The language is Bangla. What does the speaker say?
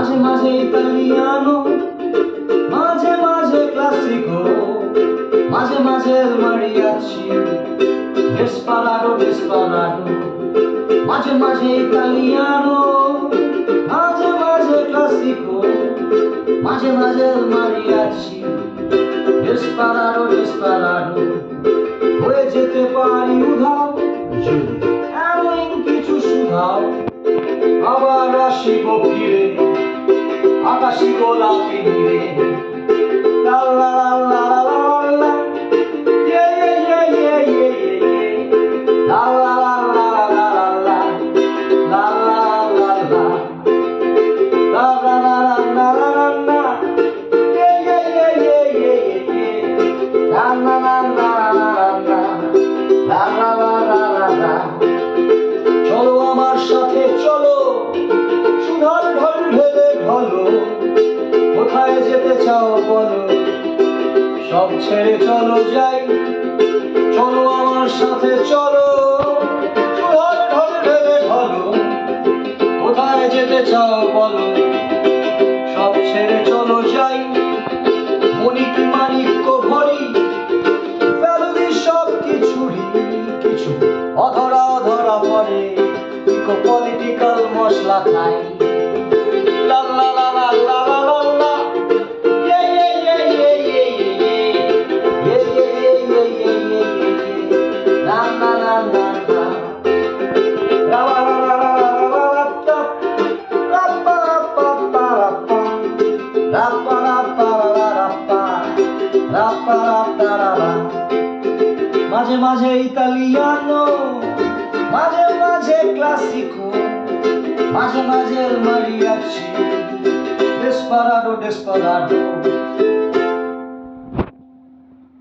মাঝে মাঝে ইতালিয়ানো, মাঝে মাঝে ক্লাসিকো, মাঝে মাঝে মারিয়াচি ডেসপারাডো ডেসপারাডো মাঝে মাঝে ইতালিয়ানো, মাঝে মাঝে ক্লাসিকো, মাঝে মাঝে মারিয়াচি ডেসপারাডো ডেসপারাডো হয়ে যেতে পারি উধাও, যদি এমন কিছু শুধাও আবার আসিব ফিরে। আকাশি গোলাপি নিরে লা লা লা লা লা লা ইয়ে ইয়ে ইয়ে ইয়ে ইয়ে ইয়ে লা লা লা লা লা লা লা লা লা লা লা La la la la la la la la. Yeah yeah yeah yeah যেতে চাও বলো। সব ছেড়ে চলো যাই। চলো আমার সাথে চলো। কোথায় যেতে চাও বলো। সব ছেড়ে চলো যাই। মনিক ভরি ফেলুদি সব কিছু। অধরা অধরা পরে পলিটিক্যাল মশলা খাই। লা লা লা লা মাঝে মাঝে ইতালিয়ানো মাঝে মাঝে ক্লাসিকো মাঝে মাঝে মারিয়াছি ডেসপারাডো ডেসপারাডো